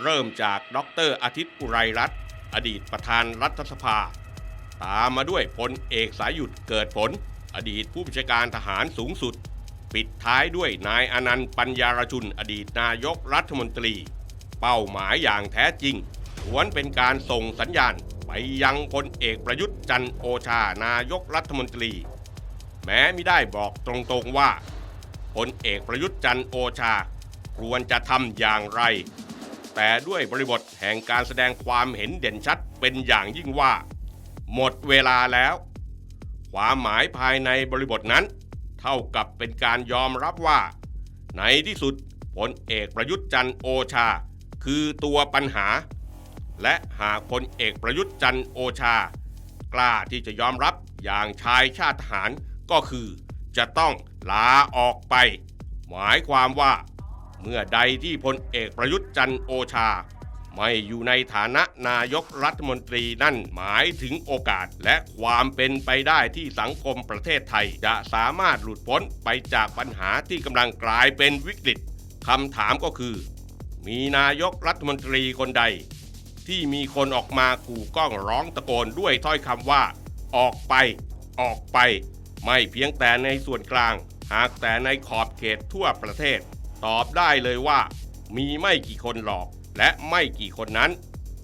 เริ่มจากดรอาทิตย์อุไรรัตน์อดีตประธานรัฐสภา ตามมาด้วยพลเอกสายหยุดเกิดผล อดีตผู้บัญชาการทหารสูงสุด ปิดท้ายด้วยนายอนันต์ปัญญารชุน อดีตนายกรัฐมนตรี เป้าหมายอย่างแท้จริงล้วนเป็นการส่งสัญญาณไปยังพลเอกประยุทธ์จันทร์โอชานายกรัฐมนตรี แม้ไม่ได้บอกตรงๆว่าพลเอกประยุทธ์จันทร์โอชาควรจะทำอย่างไร แต่ด้วยบริบทแห่งการแสดงความเห็นเด่นชัดเป็นอย่างยิ่งว่า หมดเวลาแล้ว ความหมายภายในบริบทนั้น เท่ากับเป็นการยอมรับว่า ในที่สุดพลเอกประยุทธ์จันทร์โอชา คือตัวปัญหา และหากพลเอกประยุทธ์จันทร์โอชา กล้าที่จะยอมรับอย่างชายชาติทหารก็คือ จะต้องลาออกไป หมายความว่า เมื่อใดที่พลเอกประยุทธ์จันโอชา ไม่อยู่ในฐานะนายกรัฐมนตรีนั่นหมายถึงโอกาสและความเป็นไปได้ที่สังคมประเทศไทย จะสามารถหลุดพ้นไปจากปัญหาที่กำลังกลายเป็นวิกฤตคำถามก็คือ มีนายกรัฐมนตรีคนใด ที่มีคนออกมากู่กล้องร้องตะโกนด้วยถ้อยคำว่า ออกไป ออกไป ไม่เพียงแต่ในส่วนกลาง หากแต่ในขอบเขตทั่วประเทศ ตอบได้เลยว่า มีไม่กี่คนหรอก และไม่กี่คนนั้น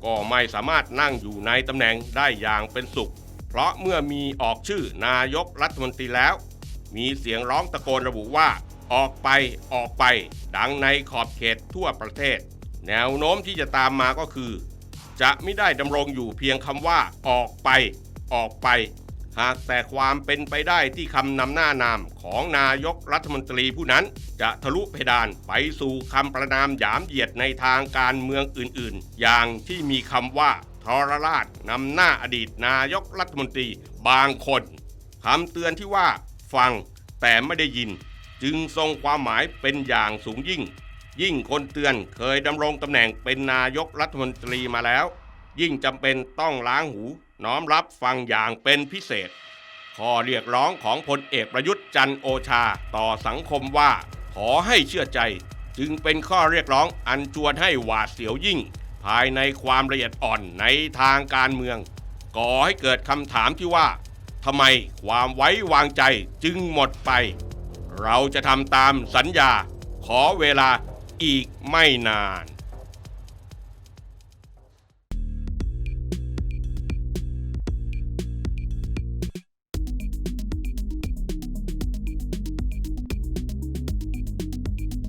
ก็ไม่สามารถนั่งอยู่ในตำแหน่งได้อย่างเป็นสุข เพราะเมื่อมีออกชื่อนายกรัฐมนตรีแล้ว มีเสียงร้องตะโกนระบุว่า ออกไปออกไป ดังในขอบเขตทั่วประเทศ แนวโน้มที่จะตามมาก็คือ จะไม่ได้ดำรงอยู่เพียงคำว่า ออกไป ออกไป หากแต่ความเป็นไปได้ที่คำนำหน้านามของนายกรัฐมนตรีผู้นั้น จะทะลุเพดานไปสู่คำประนามหยามเหยียดในทางการเมืองอื่นๆ อย่างที่มีคำว่าทรราชนำหน้าอดีตนายกรัฐมนตรีบางคนคำเตือนที่ว่า ฟังแต่ไม่ได้ยิน จึงทรงความหมายเป็นอย่างสูงยิ่ง ยิ่งคนเตือนเคยดำรงตำแหน่งเป็นนายกรัฐมนตรีมาแล้ว ยิ่งจำเป็นต้องล้างหูน้อมรับฟังอย่างเป็นพิเศษ ข้อเรียกร้องของพลเอกประยุทธ์จันโอชาต่อสังคมว่าขอให้เชื่อใจจึงเป็นข้อเรียกร้องอันชวนให้หวาดเสียวยิ่ง ภายในความละเอียดอ่อนในทางการเมือง ก่อให้เกิดคำถามที่ว่าทำไมความไว้วางใจจึงหมดไป เราจะทำตามสัญญา ขอเวลาอีกไม่นาน